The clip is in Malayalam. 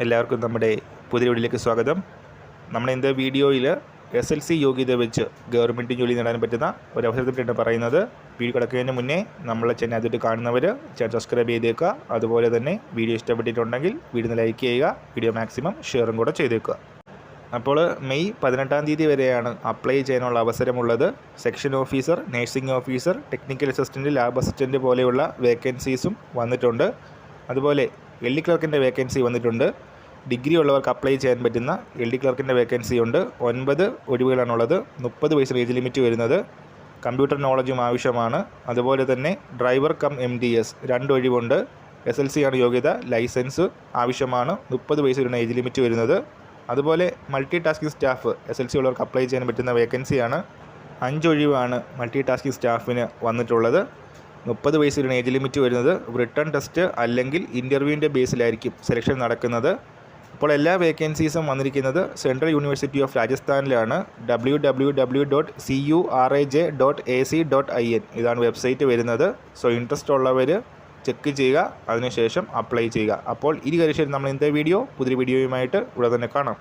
എല്ലാവർക്കും നമ്മുടെ പുതിയ വീഡിയോയിലേക്ക് സ്വാഗതം. നമ്മൾ ഇന്നത്തെ വീഡിയോയിൽ എസ് എൽ സി യോഗ്യത വെച്ച് ഗവൺമെന്റ് ജോലി നേടാൻ പറ്റുന്ന ഒരു അവസരത്തെ പറ്റിയാണ് പറയുന്നത്. വീഡിയോ കിടക്കുന്നതിന് മുന്നേ നമ്മളെ ചാനൽ അതിട്ട് കാണുന്നവർ ചാനൽ സബ്സ്ക്രൈബ് ചെയ്തേക്കുക. അതുപോലെ തന്നെ വീഡിയോ ഇഷ്ടപ്പെട്ടിട്ടുണ്ടെങ്കിൽ വീഡിയോ ലൈക്ക് ചെയ്യുക വീഡിയോ മാക്സിമം ഷെയറും കൂടെ ചെയ്തേക്കുക. അപ്പോൾ മെയ് പതിനെട്ടാം തീയതി വരെയാണ് അപ്ലൈ ചെയ്യാനുള്ള അവസരമുള്ളത്. Section officer nursing officer technical assistant lab assistant പോലെയുള്ള വേക്കൻസീസും വന്നിട്ടുണ്ട്. അതുപോലെ എൽ ഡി ക്ലർക്കിന്റെ വേക്കൻസി വന്നിട്ടുണ്ട്. ഡിഗ്രി ഉള്ളവർക്ക് അപ്ലൈ ചെയ്യാൻ പറ്റുന്ന എൽ ഡി ക്ലർക്കിന്റെ വേക്കൻസി ഉണ്ട്. ഒൻപത് ഒഴിവുകളാണുള്ളത്. മുപ്പത് വയസ്സ് ഏജ് ലിമിറ്റ് വരുന്നത്. കമ്പ്യൂട്ടർ നോളജും ആവശ്യമാണ്. അതുപോലെ തന്നെ driver cum M D S രണ്ട് ഒഴിവുണ്ട്. എസ് എൽ സി ആണ് യോഗ്യത. ലൈസൻസ് ആവശ്യമാണ്. മുപ്പത് വയസ്സ് വരുന്ന ഏജ് ലിമിറ്റ് വരുന്നത്. അതുപോലെ multi tasking staff S L C ഉള്ളവർക്ക് അപ്ലൈ ചെയ്യാൻ പറ്റുന്ന വേക്കൻസിയാണ്. അഞ്ചൊഴിവാണ് മൾട്ടി ടാസ്കിംഗ് സ്റ്റാഫിന് വന്നിട്ടുള്ളത്. മുപ്പത് വയസ്സ് വരുന്ന ഏജ് ലിമിറ്റ് വരുന്നത്. റിട്ടേൺ ടെസ്റ്റ് അല്ലെങ്കിൽ ഇന്റർവ്യൂവിന്റെ ബേസിലായിരിക്കും സെലക്ഷൻ നടക്കുന്നത്. അപ്പോൾ എല്ലാ വേക്കൻസീസും വന്നിരിക്കുന്നത് central university of രാജസ്ഥാനിലാണ്. W W W dot C U R A J dot A C dot I N ഇതാണ് വെബ്സൈറ്റ് വരുന്നത്. സോ ഇൻട്രസ്റ്റ് ഉള്ളവർ ചെക്ക് ചെയ്യുക അതിനുശേഷം അപ്ലൈ ചെയ്യുക. അപ്പോൾ ഇരു കാര്യം നമ്മൾ ഇന്നത്തെ വീഡിയോ പുതിയ വീഡിയോയുമായിട്ട് ഇവിടെ തന്നെ കാണാം.